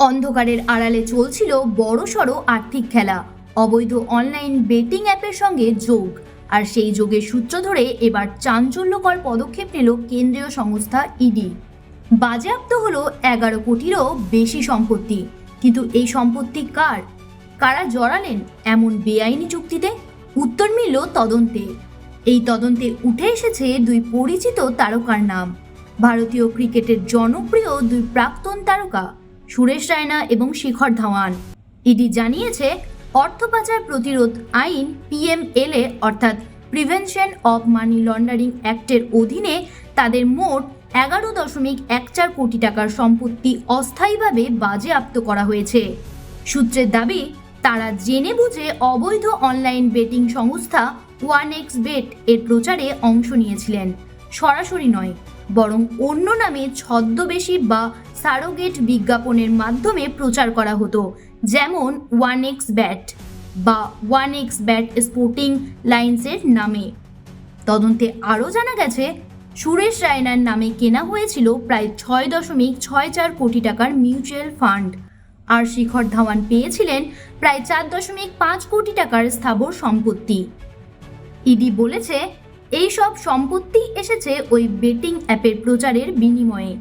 অন্ধকারের আড়ালে চলছিল বড়সড় আর্থিক খেলা। অবৈধ অনলাইন বেটিং অ্যাপের সঙ্গে যোগ। আর সেই যোগের সূত্র ধরে এবার চাঞ্চল্যকর পদক্ষেপ নিল কেন্দ্রীয় সংস্থা ইডি। বাজেয়াপ্ত হলো এগারো কোটিরও বেশি সম্পত্তি। কিন্তু এই সম্পত্তি কার? কারা জড়ালেন এমন বেআইনি চুক্তিতে? উত্তর মিলল তদন্তে। এই তদন্তে উঠে এসেছে দুই পরিচিত তারকার নাম। ভারতীয় ক্রিকেটের জনপ্রিয় দুই প্রাক্তন তারকা। সুরেশ রায়না এবং শিখর ধাওয়ান। ইডি জানিয়েছে, অর্থ পাচার প্রতিরোধ আইন পিএমএলএ অর্থাৎ প্রিভেনশন অব মানি লন্ডারিং অ্যাক্টের অধীনে তাদের মোট এগারো দশমিক এক চার কোটি টাকার সম্পত্তি অস্থায়ীভাবে বাজেয়াপ্ত করা হয়েছে। সূত্রের দাবি, তারা জেনে বুঝে অবৈধ অনলাইন বেটিং সংস্থা ওয়ান এক্স বেট এর প্রচারে অংশ নিয়েছিলেন। সরাসরি নয়, বরং অন্য নামে ছদ্মবেশী বা সারোগেট বিজ্ঞাপনের মাধ্যমে প্রচার করা হতো, যেমন ওয়ান এক্স ব্যাট বা ওয়ান এক্স ব্যাট স্পোর্টিং লাইন্সের নামে। তদন্তে আরও জানা গেছে, সুরেশ রায়নার নামে কেনা হয়েছিল প্রায় ছয় দশমিক ছয় চার কোটি টাকার মিউচুয়াল ফান্ড, আর শিখর ধাওয়ান পেয়েছিলেন প্রায় চার দশমিক পাঁচ কোটি টাকার স্থাবর সম্পত্তি। ইডি বলেছে এই সব সম্পত্তি এসেছে ওই বেটিং অ্যাপের প্রচারের বিনিময়ে।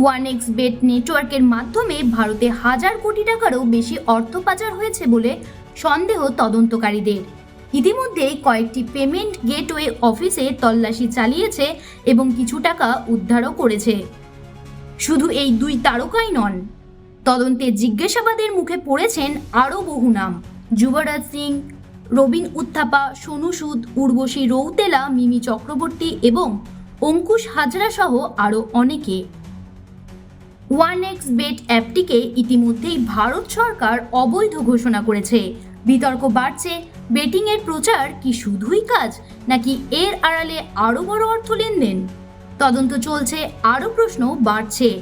ওয়ান এক্স বেট নেটওয়ার্কের মাধ্যমে ভারতে হাজার কোটি টাকারও বেশি অর্থ পাচার হয়েছে বলে সন্দেহ তদন্তকারীদের। ইতিমধ্যেই কয়েকটি পেমেন্ট গেটওয়ে অফিসে তল্লাশি চালিয়েছে এবং কিছু টাকা উদ্ধারও করেছে। শুধু এই দুই তারকাই নন, তদন্তে জিজ্ঞাসাবাদের মুখে পড়েছেন আরও বহু নাম। যুবরাজ সিং, রবিন উত্থাপা, সোনু সুদ, উর্বশী রৌতেলা, মিমি চক্রবর্তী এবং অঙ্কুশ হাজরা সহ আরও অনেকে। ওয়ান এক্স বেট অ্যাপটিকে ইতিমধ্যেই ভারত সরকার অবৈধ ঘোষণা করেছে। বিতর্ক বাড়ছে, বেটিংয়ের প্রচার কি শুধুই কাজ, নাকি এর আড়ালে আরও বড় অর্থ লেনদেন? তদন্ত চলছে আরও প্রশ্ন বাড়ছে।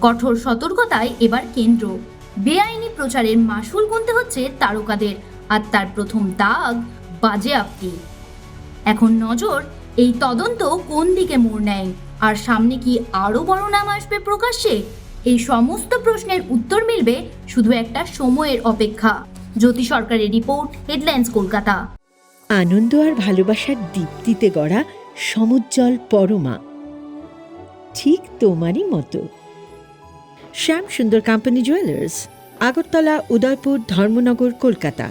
কঠোর সতর্কতায় এবার কেন্দ্র। বেআইনি প্রচারের মাসুল গুনতে হচ্ছে তারকাদের, আর তার প্রথম দাগ বাজে বাজেয়াপ্তি। এখন নজর এই তদন্ত কোন দিকে মোড় নেয়? আর সামনে কি আরও বড় নাম আসবে প্রকাশ্যে? এই সমস্ত প্রশ্নের উত্তর মিলবে শুধু একটা সময়ের অপেক্ষা। জ্যোতি সরকারের রিপোর্ট, হেডলাইন্স, কলকাতা। আনন্দ আর ভালোবাসার দীপ্তিতে গড়া সমুজ্জ্বল পরমা। ঠিক তোমারই মতো। Shyam Sundar company jewellers Agartala, Udaipur, Dharmanagar, Kolkata.